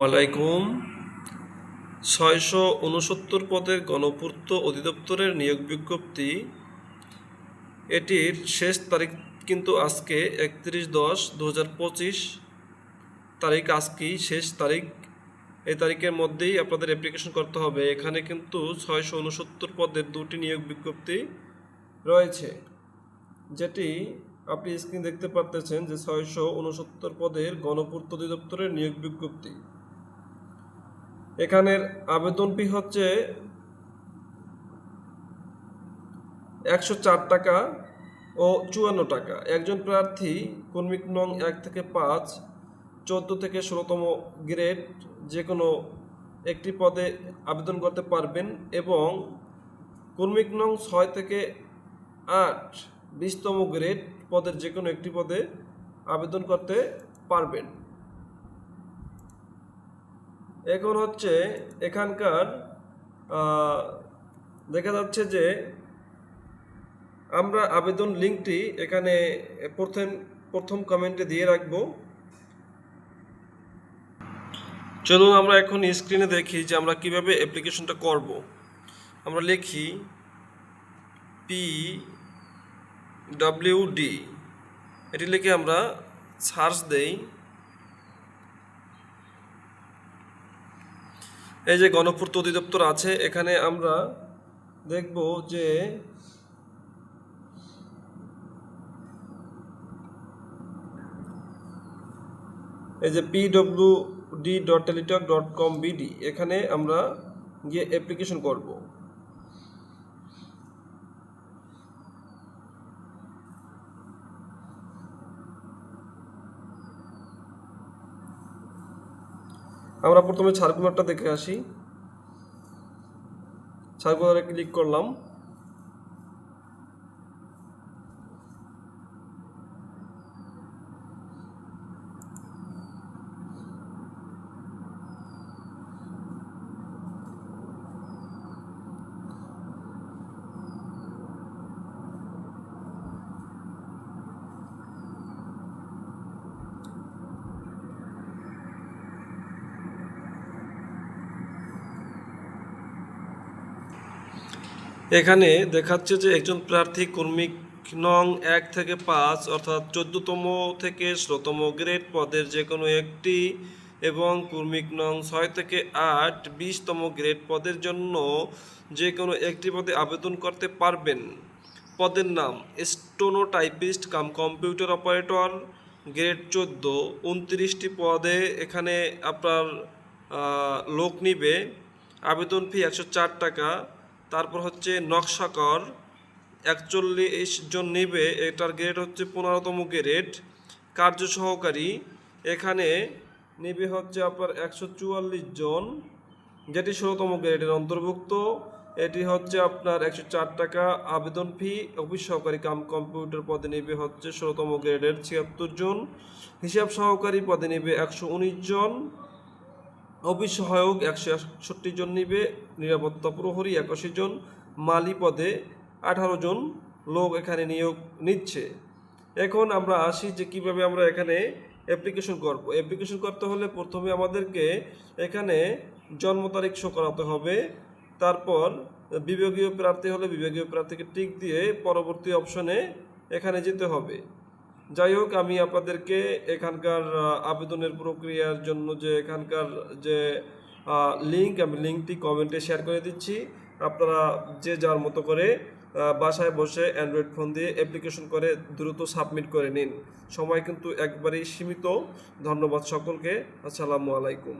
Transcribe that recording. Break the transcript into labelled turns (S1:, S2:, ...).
S1: আলাইকুম ছয়শো উনসত্তর পদের গণপূর্ত অধিদপ্তরের নিয়োগ বিজ্ঞপ্তি। এটির শেষ তারিখ কিন্তু আজকে একত্রিশ দশ দু হাজার পঁচিশ। তারিখ আজকেই শেষ তারিখ। এই তারিখের মধ্যেই আপনাদের অ্যাপ্লিকেশন করতে হবে। এখানে কিন্তু ছয়শো উনসত্তর পদের দুটি নিয়োগ বিজ্ঞপ্তি রয়েছে, যেটি আপনি স্ক্রিন দেখতে পারতেছেন যে ছয়শো উনসত্তর পদের গণপূর্ত অধিদপ্তরের নিয়োগ বিজ্ঞপ্তি। এখানের আবেদন ফি হচ্ছে একশো চার টাকা ও চুয়ান্ন টাকা। একজন প্রার্থী কর্মিক নং এক থেকে পাঁচ, চোদ্দ থেকে ষোলোতম গ্রেড যে কোনো একটি পদে আবেদন করতে পারবেন এবং কর্মিক নং ছয় থেকে আট, বিশতম গ্রেড পদের যে কোনো একটি পদে আবেদন করতে পারবেন। এখন হচ্ছে এখানকার দেখা যাচ্ছে যে আমরা আবেদন লিঙ্কটি এখানে প্রথম প্রথম কমেন্টে দিয়ে রাখব। চলুন আমরা এখন স্ক্রিনে দেখি যে আমরা কীভাবে অ্যাপ্লিকেশনটা করব। আমরা লিখি পি ডব্লিউ ডি এটি লিখে আমরা সার্চ দেই। এই যে গণপূর্ত অধিদপ্তর আছে, এখানে আমরা দেখব যে এই যে P W D dot Teletalk dot com BD এখানে আমরা গিয়ে অ্যাপ্লিকেশন করব। আমরা প্রথমে সার্কুলারটা দেখে আসি। সার্কুলারে ক্লিক করলাম। এখানে দেখাচ্ছে যে একজন প্রার্থী কর্মিক নং এক থেকে পাঁচ, অর্থাৎ চোদ্দতম থেকে ষোলোতম গ্রেড পদের যে কোনো একটি, এবং কর্মিক নং ছয় থেকে আট, বিশতম গ্রেড পদের জন্য যে কোনো একটি পদে আবেদন করতে পারবেন। পদের নাম steno typist cum computer operator, grade চোদ্দ, উনত্রিশটি পদে এখানে আপনার লোক নিবে। আবেদন ফি একশো চার টাকা। তারপর হচ্ছে নকশাকর একচল্লিশ জন নিবে, এটার গ্রেড হচ্ছে পনেরোতম গ্রেড কার্য সহকারী, এখানে নিবে হচ্ছে আপনার একশো চুয়াল্লিশ জন। যেটি ষোলোতম গ্রেডের অন্তর্ভুক্ত, এটি হচ্ছে আপনার একশো চার টাকা আবেদন ফি অফিস সহকারী কাম কম্পিউটার পদে নেবে হচ্ছে ষোলোতম গ্রেডের ছিয়াত্তর জন। হিসাব সহকারী পদে নেবে একশো উনিশ জন। অফিস সহায়ক একশো একষট্টি জন নিবে, নিরাপত্তা প্রহরী একাশি জন, মালি পদে আঠারো জন লোক এখানে নিয়োগ নিচ্ছে। এখন আমরা আসি যে কীভাবে আমরা এখানে অ্যাপ্লিকেশন করব। অ্যাপ্লিকেশন করতে হলে প্রথমে আমাদেরকে এখানে জন্ম তারিখ শো করাতে হবে, তারপর বিভাগীয় প্রার্থী হলে বিভাগীয় প্রার্থীকে টিক দিয়ে পরবর্তী অপশনে এখানে যেতে হবে। যাই হোক, আমি আপনাদেরকে এখানকার আবেদনের প্রক্রিয়ার জন্য যে এখানকার যে লিঙ্ক আমি লিঙ্কটি কমেন্টে শেয়ার করে দিচ্ছি। আপনারা যে যার মতো করে বাসায় বসে অ্যান্ড্রয়েড ফোন দিয়ে অ্যাপ্লিকেশন করে দ্রুত সাবমিট করে নিন। সময় কিন্তু একবারেই সীমিত। ধন্যবাদ সকলকে। আসসালামু আলাইকুম।